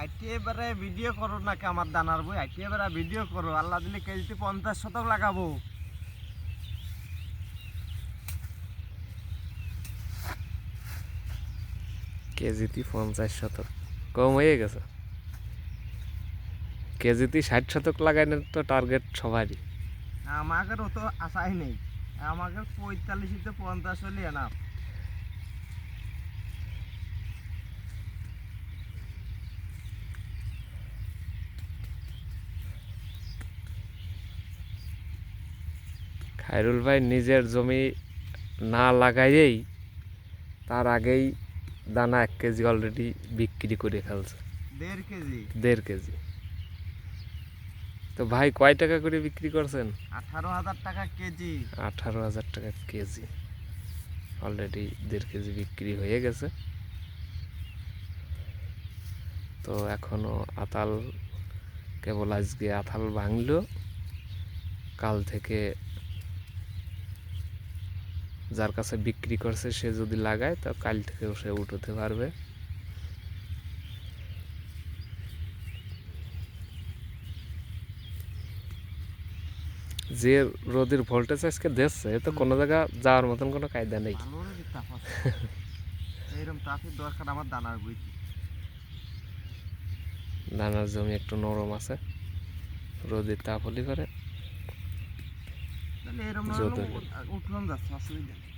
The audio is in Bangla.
আইটি এবারে ভিডিও করো নাকি আমার দানার বই? আইটি এবারে ভিডিও করো। আল্লাহ দিলে কেজিতে পঞ্চাশ শতক লাগাবো। কেজিতে পঞ্চাশ শতক। কম হয়ে গেছে। কেজিতে ষাট শতক লাগাইনের তো টার্গেট সবারই। আমাদের অত আশাই নেই। আমাদের পঁয়তাল্লিশে পঞ্চাশ হলে না খায়রুল ভাই নিজের জমি না লাগাইয়েই তার আগেই দানা এক কেজি অলরেডি বিক্রি করে ফেলছে। দেড় কেজি? দেড় কেজি। তো ভাই কয় টাকা করে বিক্রি করছেন? আঠারো হাজার টাকা কেজি। আঠারো হাজার টাকা কেজি। অলরেডি দেড় কেজি বিক্রি হয়ে গেছে। তো এখনও আতাল কেবল আজকে আতাল ভাঙলো। কাল থেকে যার কাছে বিক্রি করছে সে যদি লাগায় তো কাল থেকেও সে উঠোতে পারবে। যে রোদের ভোল্টেজ আজকে দেখছে তো কোনো জায়গা যাওয়ার মতন কোনো কায়দা নেই। এইরকম তাপের দরকার আমার দানার দানার জমি একটু নরম আছে। রোদের তাপ হলে করে তাহলে এরকম যত- উঠলাম যাচ্ছে অসুবিধা নেই